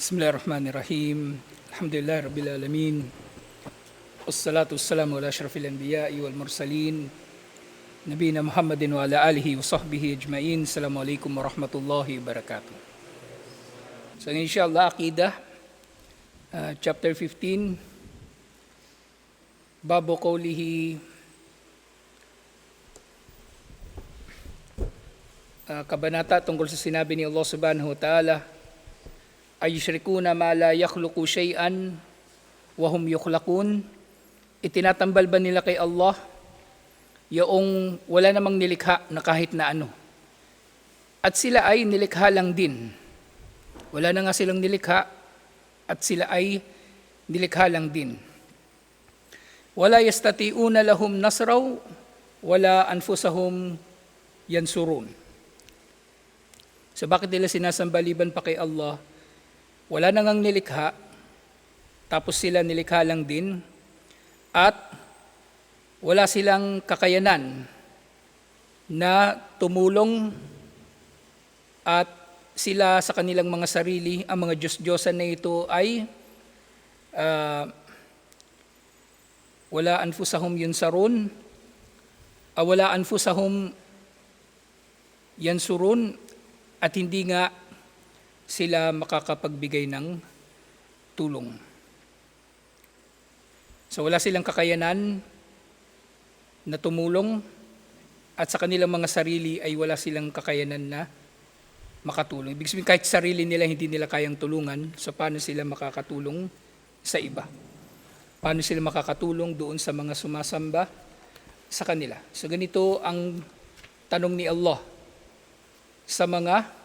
Bismillahirrahmanirrahim. Alhamdulillah Rabbil Alamin. Wassalatu wassalamu ala ashrafil anbiya'i wal mursalin. Nabina Muhammadin wa ala alihi wa sahbihi ajma'in. Assalamualaikum warahmatullahi wabarakatuh. So inshallah, Aqidah, uh, chapter 15, Babu qawlihi uh, kabanata tungkol sa sinabi ni Allah subhanahu wa ta'ala ay yushrikuna ma la yakhluqu shay'an wa hum yukhlaqun. Itinatambal ba nila kay Allah yung wala namang nilikha na kahit na ano? At sila ay nilikha lang din. Wala na nga silang nilikha at sila ay nilikha lang din. Wala yastati'una lahum nasraw wala anfusahum yansurun. So bakit nila sinasambaliban pa kay Allah? Wala nang ang nilikha, tapos sila nilikha lang din, at wala silang kakayanan na tumulong at sila sa kanilang mga sarili, ang mga Diyos-Diyosan na ito ay uh, wala anfusahum yun sarun, uh, wala anfusahum yansurun, at hindi nga sila makakapagbigay ng tulong. So wala silang kakayanan na tumulong at sa kanilang mga sarili ay wala silang kakayanan na makatulong. Ibig sabihin kahit sarili nila hindi nila kayang tulungan, so paano sila makakatulong sa iba? Paano sila makakatulong doon sa mga sumasamba sa kanila? So ganito ang tanong ni Allah sa mga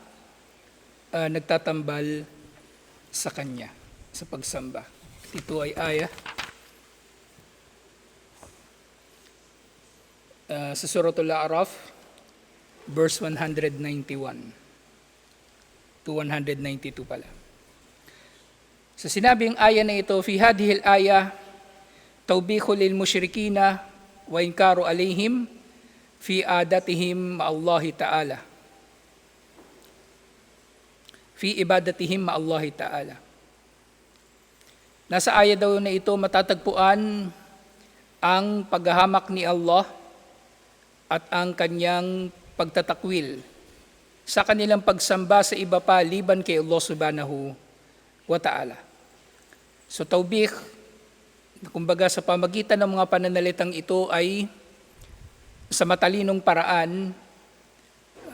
uh, nagtatambal sa Kanya sa pagsamba. Ito ay aya uh, sa Suratul A'raf, verse 191 to 192 pala. Sa sinabing aya na ito, fi hadhil aya, tawbikhu lil musyrikina wa inkaru alayhim fi adatihim ma Allahi ta'ala fi ibadatihim ma Allah Ta'ala. Nasa aya daw na ito matatagpuan ang paghahamak ni Allah at ang kanyang pagtatakwil sa kanilang pagsamba sa iba pa liban kay Allah subhanahu wa ta'ala. So tawbik, kumbaga sa pamagitan ng mga pananalitang ito ay sa matalinong paraan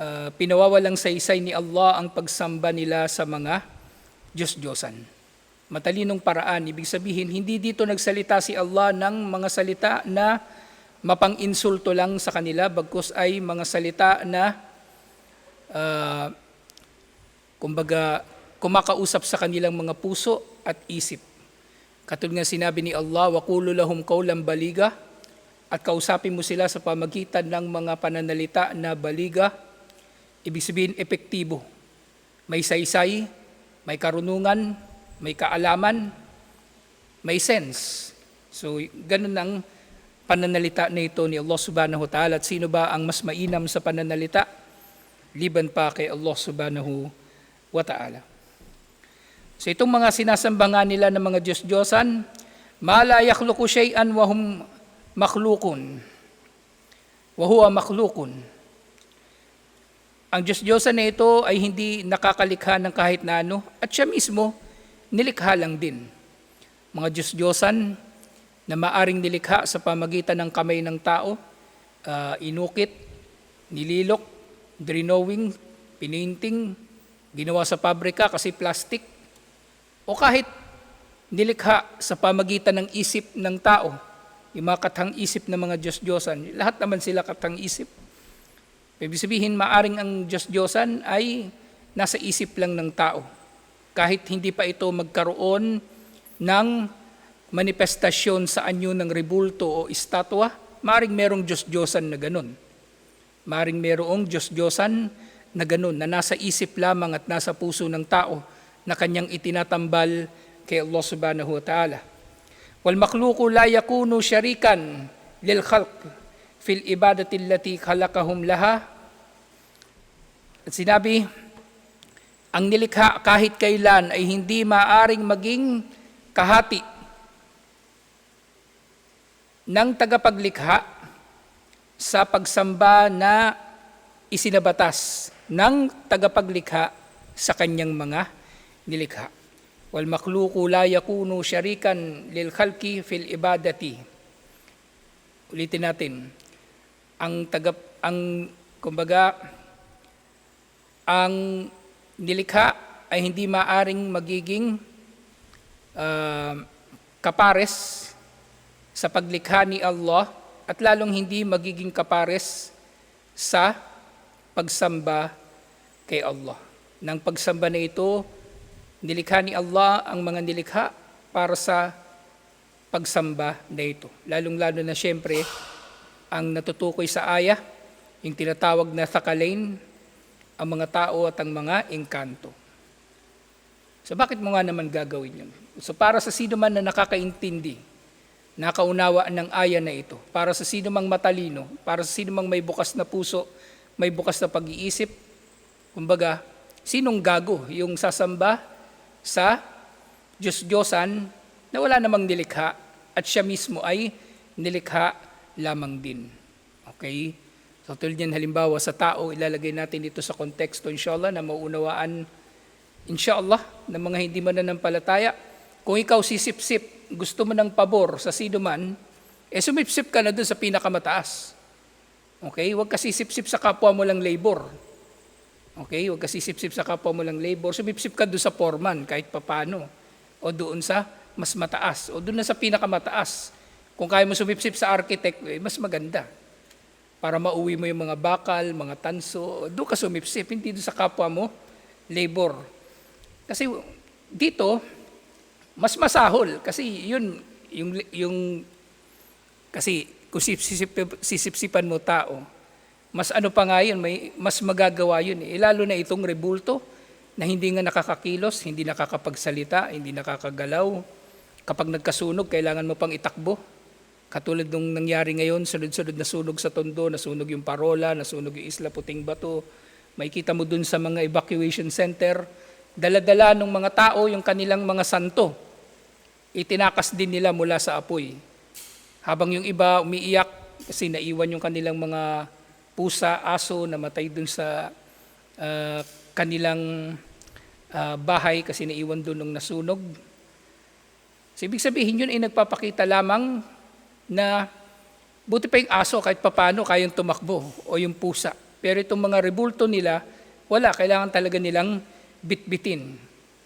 uh, pinawawalang saysay ni Allah ang pagsamba nila sa mga Diyos-Diyosan. Matalinong paraan, ibig sabihin, hindi dito nagsalita si Allah ng mga salita na mapang-insulto lang sa kanila, bagkus ay mga salita na uh, kumbaga kumakausap sa kanilang mga puso at isip. Katulad nga sinabi ni Allah, وَقُولُ لَهُمْ قَوْلًا baliga at kausapin mo sila sa pamagitan ng mga pananalita na baliga, Ibig sabihin, epektibo. May saysay, may karunungan, may kaalaman, may sense. So, ganun ang pananalita na ito ni Allah subhanahu wa ta'ala. At sino ba ang mas mainam sa pananalita? Liban pa kay Allah subhanahu wa ta'ala. So, itong mga sinasamba nila ng mga Diyos-Diyosan, ma la shay'an wa hum makhlukun. Wa huwa makhlukun. Ang Diyos-Diyosan na ito ay hindi nakakalikha ng kahit na ano at siya mismo nilikha lang din. Mga Diyos-Diyosan na maaring nilikha sa pamagitan ng kamay ng tao, uh, inukit, nililok, drenowing, pininting, ginawa sa pabrika kasi plastic, o kahit nilikha sa pamagitan ng isip ng tao, yung mga katang isip ng mga Diyos-Diyosan, lahat naman sila katang isip Ibig sabihin, maaring ang Diyos-Diyosan ay nasa isip lang ng tao. Kahit hindi pa ito magkaroon ng manifestasyon sa anyo ng rebulto o estatwa, maaring merong Diyos-Diyosan na ganun. Maaring merong Diyos-Diyosan na ganun, na nasa isip lamang at nasa puso ng tao na kanyang itinatambal kay Allah subhanahu wa ta'ala. Wal makhluqu la yakunu syarikan lil khalq fil ibadati allati khalaqahum laha at sinabi, ang nilikha kahit kailan ay hindi maaring maging kahati ng tagapaglikha sa pagsamba na isinabatas ng tagapaglikha sa kanyang mga nilikha. Wal makhluqu la yakunu syarikan lil khalqi fil ibadati. Ulitin natin. Ang taga ang kumbaga ang nilikha ay hindi maaring magiging ah, kapares sa paglikha ni Allah at lalong hindi magiging kapares sa pagsamba kay Allah. Nang pagsamba na ito, nilikha ni Allah ang mga nilikha para sa pagsamba na ito. Lalong-lalo na siyempre ang natutukoy sa aya, yung tinatawag na thakalain, ang mga tao at ang mga engkanto. So bakit mo nga naman gagawin yun? So para sa sino man na nakakaintindi, nakaunawa ng aya na ito, para sa sino mang matalino, para sa sino mang may bukas na puso, may bukas na pag-iisip, kumbaga, sinong gago yung sasamba sa Diyos-Diyosan na wala namang nilikha at siya mismo ay nilikha lamang din. Okay? So tulad yan halimbawa sa tao, ilalagay natin ito sa konteksto inshallah na mauunawaan inshallah ng mga hindi mananampalataya. Kung ikaw sisip-sip, gusto mo ng pabor sa sino man, eh sumipsip ka na dun sa pinakamataas. Okay? Huwag ka sisip-sip sa kapwa mo lang labor. Okay? Huwag ka sisip-sip sa kapwa mo lang labor. Sumipsip ka doon sa foreman kahit papano. O doon sa mas mataas. O doon na sa pinakamataas. Kung kaya mo sumipsip sa architect, eh, mas maganda. Para mauwi mo yung mga bakal, mga tanso. Doon ka sumipsip, hindi doon sa kapwa mo labor. Kasi dito, mas masahol. Kasi yun, yung, yung kasi kung sisip, sisipsipan mo tao, mas ano pa nga yun, may, mas magagawa yun. Eh. Lalo na itong rebulto na hindi nga nakakakilos, hindi nakakapagsalita, hindi nakakagalaw. Kapag nagkasunog, kailangan mo pang itakbo. Katulad nung nangyari ngayon, sunod-sunod na sunog sa tondo, nasunog yung parola, nasunog yung isla puting bato. May kita mo dun sa mga evacuation center, daladala ng mga tao yung kanilang mga santo. Itinakas din nila mula sa apoy. Habang yung iba umiiyak kasi naiwan yung kanilang mga pusa, aso na matay dun sa ah, kanilang ah, bahay kasi naiwan dun nung nasunog. So, ibig sabihin yun ay nagpapakita lamang na buti pa yung aso kahit papano kayang tumakbo o yung pusa. Pero itong mga rebulto nila, wala, kailangan talaga nilang bitbitin.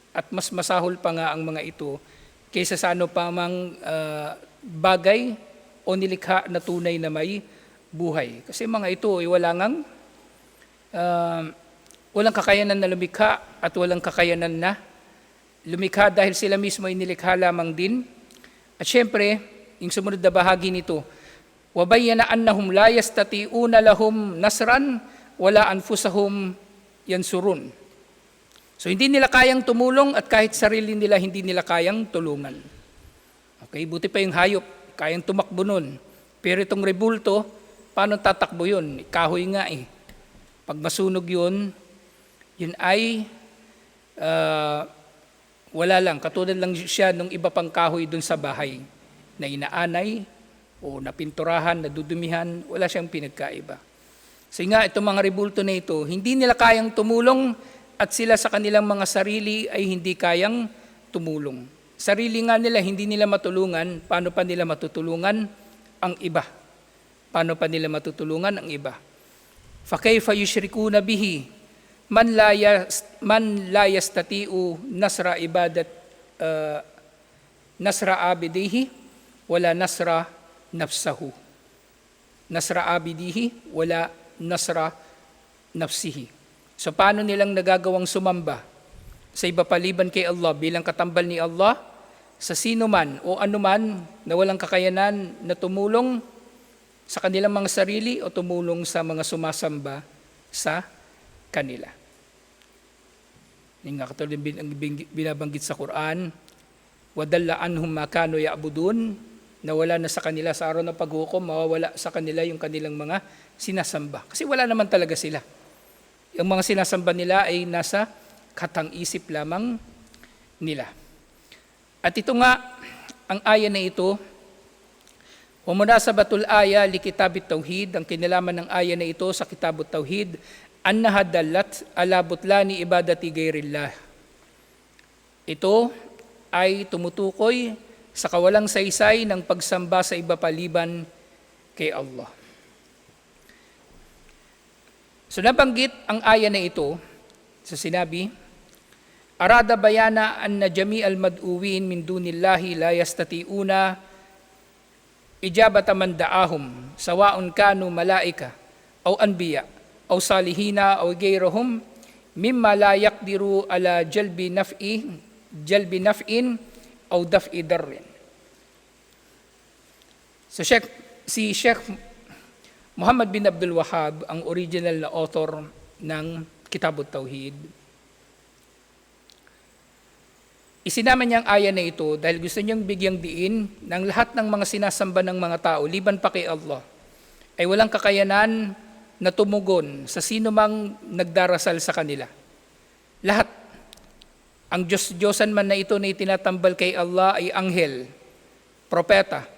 At mas masahol pa nga ang mga ito kaysa sa ano pa mang ah, bagay o nilikha na tunay na may buhay. Kasi mga ito ay wala ngang ah, walang kakayanan na lumikha at walang kakayanan na lumikha dahil sila mismo ay nilikha lamang din. At syempre, yung sumunod na bahagi nito, wabayana annahum la yastati'una lahum nasran wala anfusahum yansurun. So hindi nila kayang tumulong at kahit sarili nila hindi nila kayang tulungan. Okay, buti pa yung hayop, kayang tumakbo nun. Pero itong rebulto, paano tatakbo yun? Kahoy nga eh. Pag masunog yun, yun ay ah, wala lang. Katulad lang siya nung iba pang kahoy dun sa bahay na inaanay o napinturahan, nadudumihan, wala siyang pinagkaiba. So nga, itong mga rebulto na ito, hindi nila kayang tumulong at sila sa kanilang mga sarili ay hindi kayang tumulong. Sarili nga nila, hindi nila matulungan, paano pa nila matutulungan ang iba? Paano pa nila matutulungan ang iba? فَكَيْفَ يُشْرِكُونَ بِهِ man la yas, man la yastati'u nasra ibadat uh, nasra abidihi wala nasra nafsahu. Nasra abidihi wala nasra nafsihi. So paano nilang nagagawang sumamba sa iba paliban kay Allah bilang katambal ni Allah? Sa sino man o anuman na walang kakayanan na tumulong sa kanilang mga sarili o tumulong sa mga sumasamba sa kanila. Yung nga katulad bin- ang bin- binabanggit sa Quran, wadalla anhum makano ya'budun, nawala na sa kanila sa araw ng paghukom, mawawala sa kanila yung kanilang mga sinasamba. Kasi wala naman talaga sila. Yung mga sinasamba nila ay nasa katang isip lamang nila. At ito nga, ang aya na ito, Umuna sa batul aya li kitabit tauhid, ang kinalaman ng aya na ito sa kitabut tauhid, annaha dalat ala butlani ibadati gairillah. Ito ay tumutukoy sa kawalang saysay ng pagsamba sa iba paliban kay Allah. So nabanggit ang aya na ito sa sinabi, Arada bayana anna jami al mad'uwin min dunillahi la yastati'una ijabata man da'ahum sawaun kanu malaika aw anbiya aw salihina aw gayrahum mimma la yaqdiru ala jalbi naf'i jalbi naf'in aw daf'i darrin. So Sheikh, si Sheikh Muhammad bin Abdul Wahab ang original na author ng Kitabut Tauhid. Isinama niya ang aya na ito dahil gusto niyang bigyang diin ng lahat ng mga sinasamba ng mga tao, liban pa kay Allah, ay walang kakayanan na tumugon sa sino mang nagdarasal sa kanila. Lahat. Ang Diyos-Diyosan man na ito na itinatambal kay Allah ay anghel, propeta,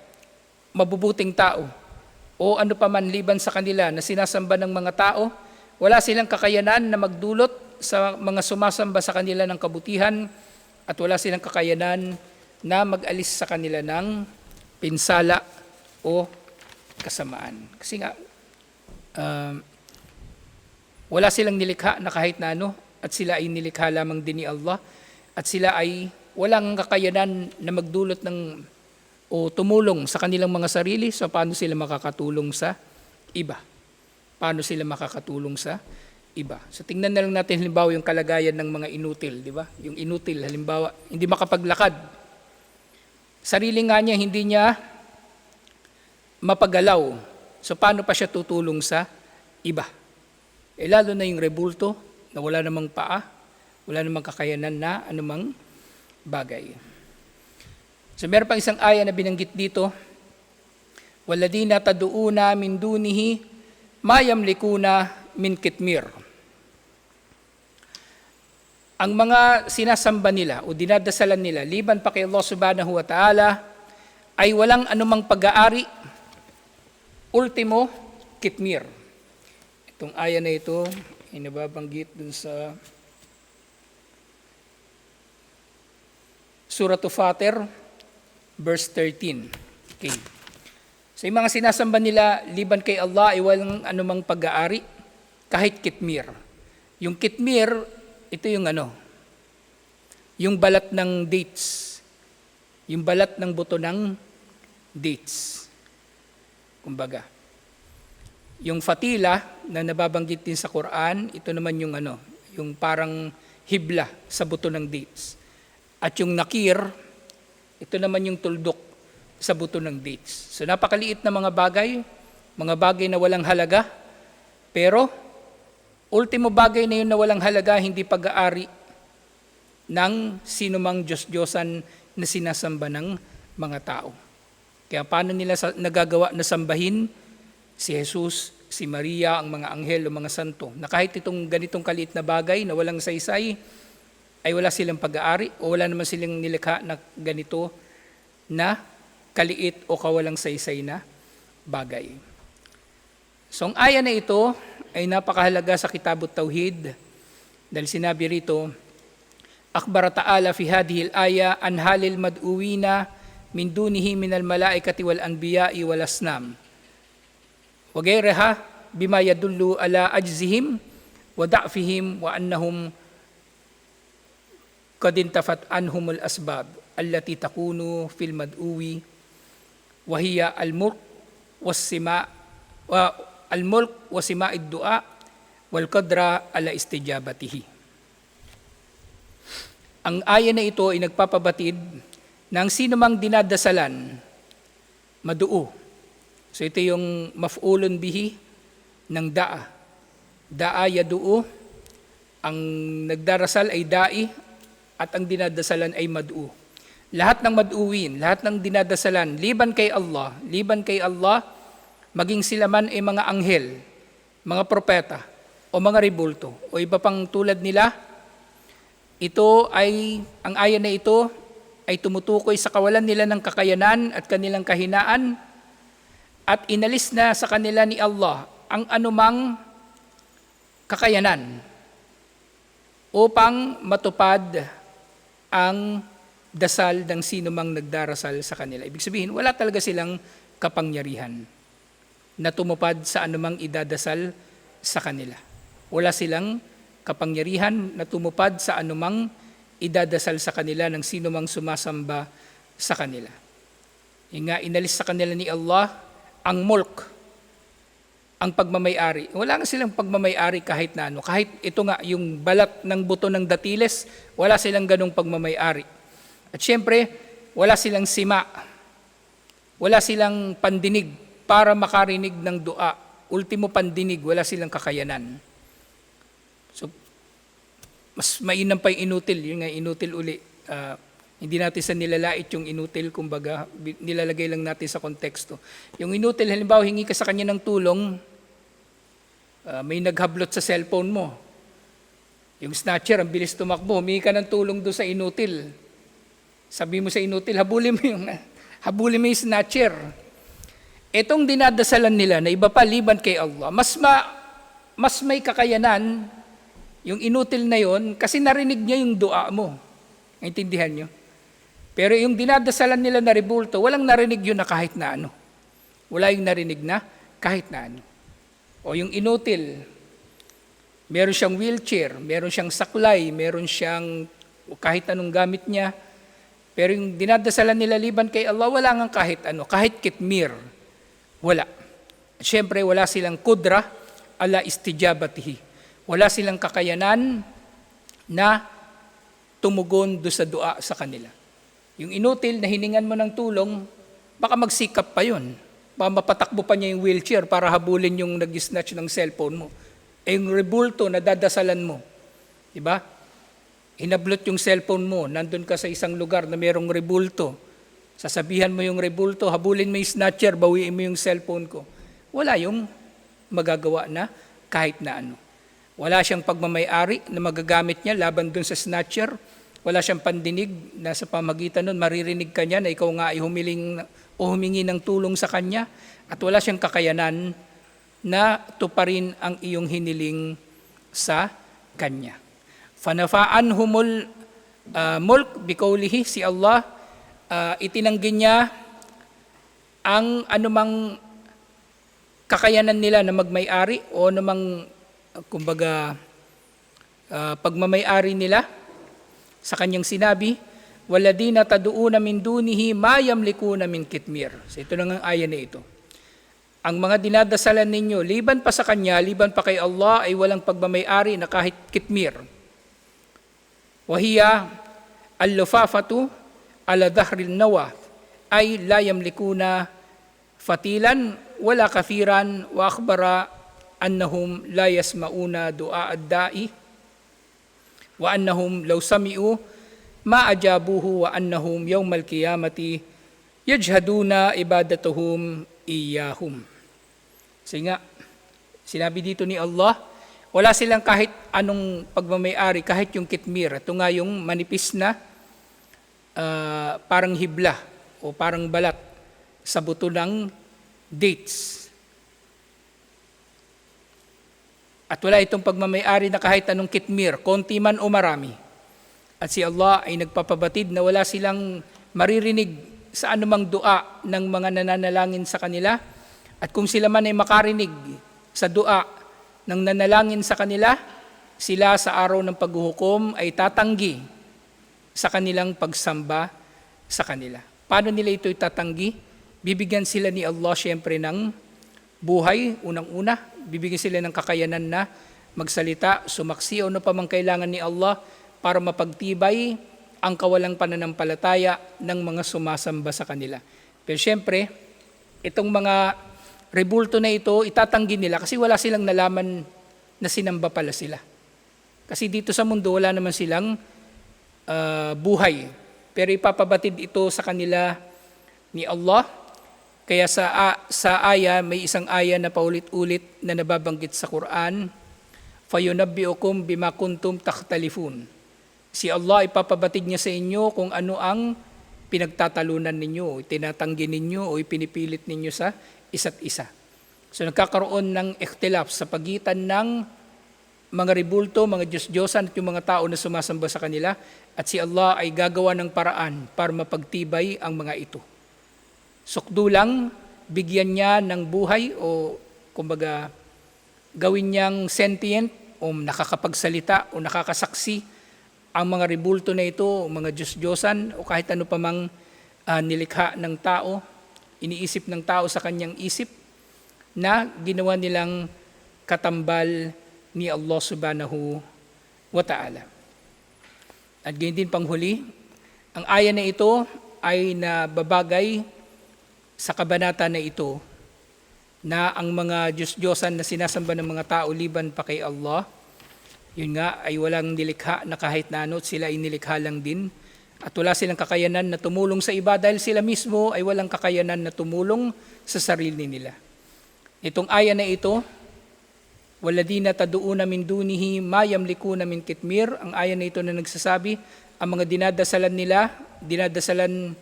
mabubuting tao, o ano pa man liban sa kanila na sinasamba ng mga tao, wala silang kakayanan na magdulot sa mga sumasamba sa kanila ng kabutihan at wala silang kakayanan na mag-alis sa kanila ng pinsala o kasamaan. Kasi nga, um, wala silang nilikha na kahit na ano at sila ay nilikha lamang din ni Allah at sila ay walang kakayanan na magdulot ng o tumulong sa kanilang mga sarili so paano sila makakatulong sa iba paano sila makakatulong sa iba. So tingnan na lang natin halimbawa yung kalagayan ng mga inutil, di ba? Yung inutil, halimbawa, hindi makapaglakad. Sarili nga niya, hindi niya mapagalaw. So paano pa siya tutulong sa iba? Eh lalo na yung rebulto, na wala namang paa, wala namang kakayanan na anumang bagay. So meron pang isang aya na binanggit dito, Waladina taduuna min dunihi mayamlikuna min kitmir ang mga sinasamba nila o dinadasalan nila, liban pa kay Allah subhanahu wa ta'ala, ay walang anumang pag-aari. Ultimo, kitmir. Itong aya na ito, ay nababanggit dun sa Surah Fatir, verse 13. Okay. So yung mga sinasamba nila, liban kay Allah, ay walang anumang pag-aari, kahit kitmir. Yung kitmir, ito yung ano, yung balat ng dates. Yung balat ng buto ng dates. Kumbaga. Yung fatila na nababanggit din sa Quran, ito naman yung ano, yung parang hibla sa buto ng dates. At yung nakir, ito naman yung tuldok sa buto ng dates. So napakaliit na mga bagay, mga bagay na walang halaga, pero Ultimo bagay na yun na walang halaga, hindi pag-aari ng sinumang Diyos-Diyosan na sinasamba ng mga tao. Kaya paano nila nagagawa na sambahin si Jesus, si Maria, ang mga anghel o mga santo, na kahit itong ganitong kaliit na bagay na walang saysay, ay wala silang pag-aari o wala naman silang nilikha na ganito na kaliit o kawalang saysay na bagay. So ang aya na ito ay napakahalaga sa Kitabut Tauhid dahil sinabi rito, Akbar ta'ala fi hadhihi al-aya an halil mad'uwina min dunihi min al-malaikati wal anbiya'i wal asnam. Wa ghayraha bima yadullu ala ajzihim wa da'fihim wa annahum takunu fil mad'uwi wa hiya al-mulk was sima wa al-mulk wa sima'id du'a wal qadra ala istijabatihi. Ang aya na ito ay nagpapabatid ng sino mang dinadasalan, maduo. So ito yung maf'ulun bihi ng da'a. Da'a yaduo, ang nagdarasal ay da'i at ang dinadasalan ay maduo. Lahat ng maduwin, lahat ng dinadasalan, liban kay Allah, liban kay Allah, maging sila man ay mga anghel, mga propeta, o mga ribulto, o iba pang tulad nila, Ito ay, ang ayan na ito ay tumutukoy sa kawalan nila ng kakayanan at kanilang kahinaan at inalis na sa kanila ni Allah ang anumang kakayanan upang matupad ang dasal ng sino mang nagdarasal sa kanila. Ibig sabihin, wala talaga silang kapangyarihan na tumupad sa anumang idadasal sa kanila. Wala silang kapangyarihan na tumupad sa anumang idadasal sa kanila ng sino mang sumasamba sa kanila. Yung nga, inalis sa kanila ni Allah ang mulk, ang pagmamayari. Wala nga silang pagmamayari kahit na ano. Kahit ito nga, yung balat ng buto ng datiles, wala silang ganong pagmamayari. At syempre, wala silang sima. Wala silang pandinig para makarinig ng dua. Ultimo pandinig, wala silang kakayanan. So, mas mainam pa yung inutil. Yun nga, inutil uli. Ah, hindi natin sa nilalait yung inutil, kumbaga, nilalagay lang natin sa konteksto. Yung inutil, halimbawa, hingi ka sa kanya ng tulong, ah, may naghablot sa cellphone mo. Yung snatcher, ang bilis tumakbo, humingi ka ng tulong doon sa inutil. Sabi mo sa inutil, habulin mo yung, habulin mo yung snatcher. Itong dinadasalan nila na iba pa liban kay Allah, mas, ma, mas may kakayanan yung inutil na yon kasi narinig niya yung dua mo. Naintindihan niyo? Pero yung dinadasalan nila na rebulto, walang narinig yun na kahit na ano. Wala yung narinig na kahit na ano. O yung inutil, meron siyang wheelchair, meron siyang saklay, meron siyang kahit anong gamit niya. Pero yung dinadasalan nila liban kay Allah, wala nga kahit ano, kahit kitmir. Wala. Siyempre, wala silang kudra ala istijabatihi. Wala silang kakayanan na tumugon do sa dua sa kanila. Yung inutil na hiningan mo ng tulong, baka magsikap pa yun. Mapatakbo pa niya yung wheelchair para habulin yung nag-snatch ng cellphone mo. Eh yung rebulto na dadasalan mo, di ba? Hinablot yung cellphone mo, nandun ka sa isang lugar na merong rebulto. Sasabihan mo yung rebulto, habulin mo yung snatcher, bawiin mo yung cellphone ko. Wala yung magagawa na kahit na ano. Wala siyang pagmamayari na magagamit niya laban dun sa snatcher. Wala siyang pandinig na sa pamagitan nun, maririnig ka niya na ikaw nga ay humiling o humingi ng tulong sa kanya. At wala siyang kakayanan na tuparin ang iyong hiniling sa kanya. Fanafaan humul uh, mulk bikaulihi si Allah uh, itinanggi niya ang anumang kakayanan nila na magmay-ari o namang uh, kumbaga uh, pagmamay-ari nila sa kanyang sinabi waladina taduuna min dunihi ma yamlikuna min kitmir. So ito na ang ayan na ito. Ang mga dinadasalan ninyo, liban pa sa Kanya, liban pa kay Allah, ay walang pagmamayari na kahit kitmir. Wahiya al-lufafatu ala dhahril nawa ay la yamlikuna fatilan wala kathiran wa akhbara annahum la yasmauna du'a ad-da'i wa annahum law sami'u ma ajabuhu wa annahum yawmal qiyamati yajhaduna ibadatuhum iyahum. Kasi nga, sinabi dito ni Allah, wala silang kahit anong pagmamayari, kahit yung kitmir. Ito nga yung manipis na uh, parang hibla o parang balat sa buto ng dates. At wala itong pagmamayari na kahit anong kitmir, konti man o marami. At si Allah ay nagpapabatid na wala silang maririnig sa anumang dua ng mga nananalangin sa kanila. At kung sila man ay makarinig sa dua ng nanalangin sa kanila, sila sa araw ng paghuhukom ay tatanggi sa kanilang pagsamba sa kanila. Paano nila ito itatanggi? Bibigyan sila ni Allah siyempre ng buhay, unang-una. Bibigyan sila ng kakayanan na magsalita, sumaksi o ano pa mang kailangan ni Allah para mapagtibay ang kawalang pananampalataya ng mga sumasamba sa kanila. Pero siyempre, itong mga rebulto na ito, itatanggi nila kasi wala silang nalaman na sinamba pala sila. Kasi dito sa mundo, wala naman silang uh, buhay. Pero ipapabatid ito sa kanila ni Allah. Kaya sa, uh, sa aya, may isang aya na paulit-ulit na nababanggit sa Quran, فَيُنَبِّئُكُمْ بِمَا كُنْتُمْ تَخْتَلِفُونَ Si Allah ipapabatid niya sa inyo kung ano ang pinagtatalunan ninyo, tinatanggi ninyo o ipinipilit ninyo sa isa't isa. So nagkakaroon ng ikhtilaf sa pagitan ng mga ribulto, mga Diyos-Diyosan at yung mga tao na sumasamba sa kanila at si Allah ay gagawa ng paraan para mapagtibay ang mga ito. Sukdo lang, bigyan niya ng buhay o kumbaga gawin niyang sentient o nakakapagsalita o nakakasaksi ang mga ribulto na ito, mga Diyos-Diyosan o kahit ano pa mang ah, nilikha ng tao, iniisip ng tao sa kanyang isip na ginawa nilang katambal ni Allah subhanahu wa ta'ala. At ganyan din panghuli, ang aya na ito ay nababagay sa kabanata na ito na ang mga Diyos-Diyosan na sinasamba ng mga tao liban pa kay Allah, yun nga ay walang nilikha na kahit na sila ay nilikha lang din. At wala silang kakayanan na tumulong sa iba dahil sila mismo ay walang kakayanan na tumulong sa sarili nila. Itong aya na ito, Waladina taduuna min dunihi ma yamlikuna min kitmir. Ang aya na ito na nagsasabi, ang mga dinadasalan nila, dinadasalan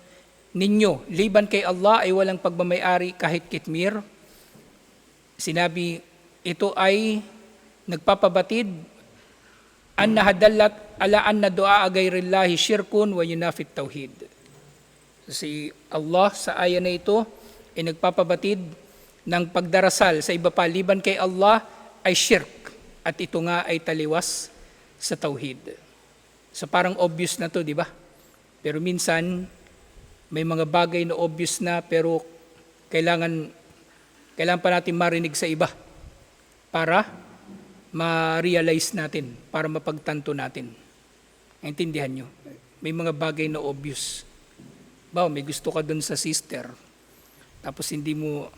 ninyo, liban kay Allah ay walang pagmamayari kahit kitmir. Sinabi, ito ay nagpapabatid an nahadallat ala anna du'a gayrillahi shirkun wa yunafit tauhid. Si Allah sa aya na ito ay nagpapabatid ng pagdarasal sa iba pa liban kay Allah ay shirk at ito nga ay taliwas sa tauhid. So parang obvious na to, di ba? Pero minsan may mga bagay na obvious na pero kailangan kailangan pa natin marinig sa iba para ma-realize natin, para mapagtanto natin. Intindihan nyo? May mga bagay na obvious. Ba, may gusto ka dun sa sister, tapos hindi mo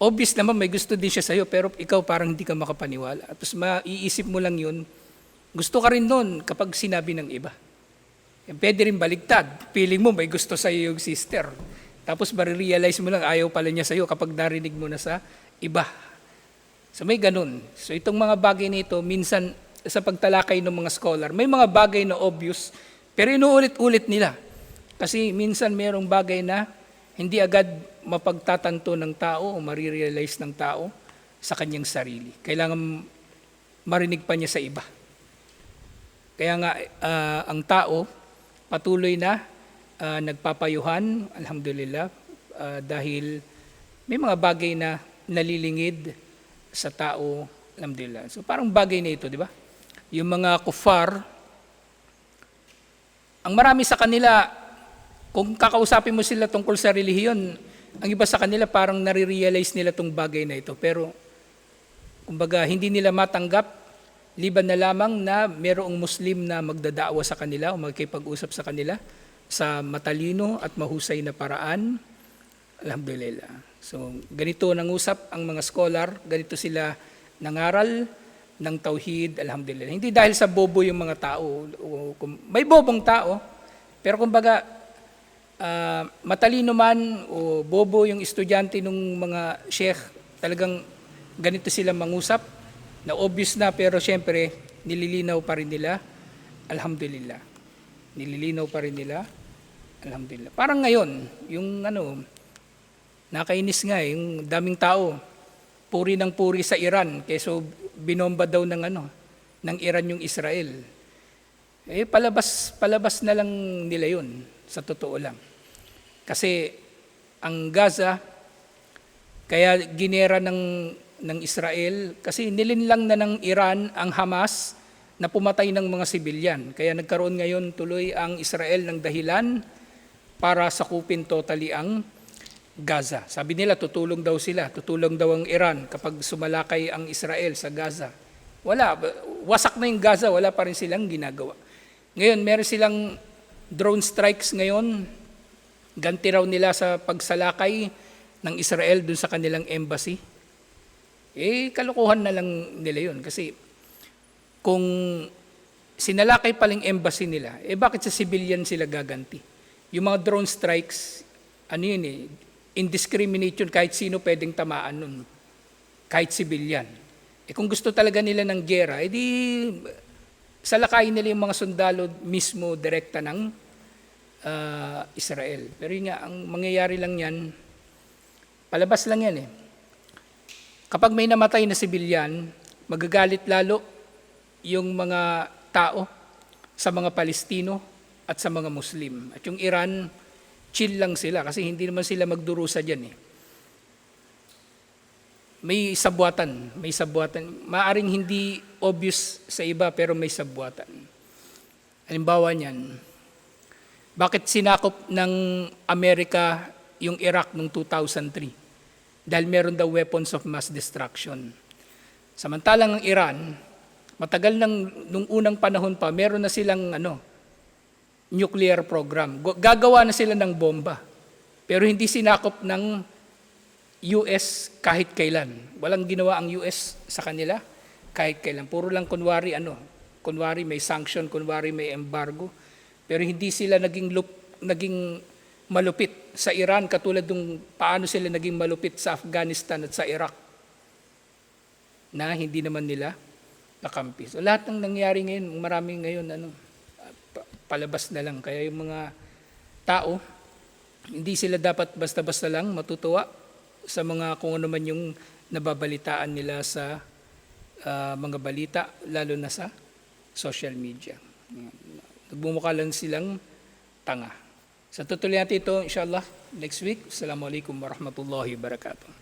obvious naman may gusto din siya sa'yo, pero ikaw parang hindi ka makapaniwala. Tapos maiisip mo lang yun, gusto ka rin nun kapag sinabi ng iba. Yan, pwede rin baligtad. Feeling mo may gusto sa'yo yung sister. Tapos marirealize mo lang, ayaw pala niya sa'yo kapag narinig mo na sa iba. So may ganun. So itong mga bagay nito, minsan sa pagtalakay ng mga scholar, may mga bagay na obvious, pero inuulit-ulit nila. Kasi minsan mayroong bagay na hindi agad mapagtatanto ng tao o marirealize ng tao sa kanyang sarili. Kailangan marinig pa niya sa iba. Kaya nga ah, ang tao patuloy na ah, nagpapayuhan, alhamdulillah, ah, dahil may mga bagay na nalilingid sa tao, alhamdulillah. So parang bagay na ito, di ba? Yung mga kufar, ang marami sa kanila, kung kakausapin mo sila tungkol sa relihiyon, ang iba sa kanila parang nare-realize nila tong bagay na ito. Pero, kumbaga, hindi nila matanggap, liban na lamang na merong Muslim na magdadawa sa kanila o magkipag-usap sa kanila sa matalino at mahusay na paraan. Alhamdulillah. So, ganito nang usap ang mga scholar, ganito sila nangaral ng tauhid, alhamdulillah. Hindi dahil sa bobo yung mga tao. May bobong tao, pero kumbaga, ah, matalino man o bobo yung estudyante ng mga sheikh, talagang ganito sila mangusap, na obvious na pero syempre, nililinaw pa rin nila, alhamdulillah. Nililinaw pa rin nila, alhamdulillah. Parang ngayon, yung ano, nakainis nga eh, yung daming tao, puri ng puri sa Iran, keso binomba daw ng ano, ng Iran yung Israel. Eh palabas palabas na lang nila 'yun sa totoo lang. Kasi ang Gaza kaya ginera ng ng Israel kasi nilinlang na ng Iran ang Hamas na pumatay ng mga sibilyan. Kaya nagkaroon ngayon tuloy ang Israel ng dahilan para sakupin totally ang Gaza. Sabi nila tutulong daw sila, tutulong daw ang Iran kapag sumalakay ang Israel sa Gaza. Wala, wasak na yung Gaza, wala pa rin silang ginagawa. Ngayon, meron silang drone strikes ngayon, ganti raw nila sa pagsalakay ng Israel dun sa kanilang embassy. Eh, kalokohan na lang nila yun. Kasi kung sinalakay paling embassy nila, eh bakit sa civilian sila gaganti? Yung mga drone strikes, ano yun eh, indiscriminate yun, kahit sino pwedeng tamaan nun, kahit civilian. Eh kung gusto talaga nila ng gera, edi salakayin nila yung mga sundalo mismo direkta ng ah, Israel. Pero yun nga, ang mangyayari lang yan, palabas lang yan eh. Kapag may namatay na sibilyan, magagalit lalo yung mga tao sa mga Palestino at sa mga Muslim. At yung Iran, chill lang sila kasi hindi naman sila magdurusa dyan eh. May sabwatan, may sabwatan. Maaring hindi obvious sa iba pero may sabwatan. Halimbawa niyan, bakit sinakop ng Amerika yung Iraq noong 2003? Dahil meron daw weapons of mass destruction. Samantalang ang Iran, matagal nang nung unang panahon pa, meron na silang ano, nuclear program. Gagawa na sila ng bomba. Pero hindi sinakop ng US kahit kailan. Walang ginawa ang US sa kanila kahit kailan. Puro lang kunwari ano, kunwari may sanction, kunwari may embargo. Pero hindi sila naging lup, naging malupit sa Iran katulad ng paano sila naging malupit sa Afghanistan at sa Iraq na hindi naman nila nakampi. So lahat ng nangyari ngayon, maraming ngayon ano, pa- palabas na lang. Kaya yung mga tao, hindi sila dapat basta-basta lang matutuwa sa mga kung ano man yung nababalitaan nila sa ah, mga balita, lalo na sa social media. Nagbumukha lang silang tanga. Sa tutuloy natin ito, inshallah, next week. Assalamualaikum warahmatullahi wabarakatuh.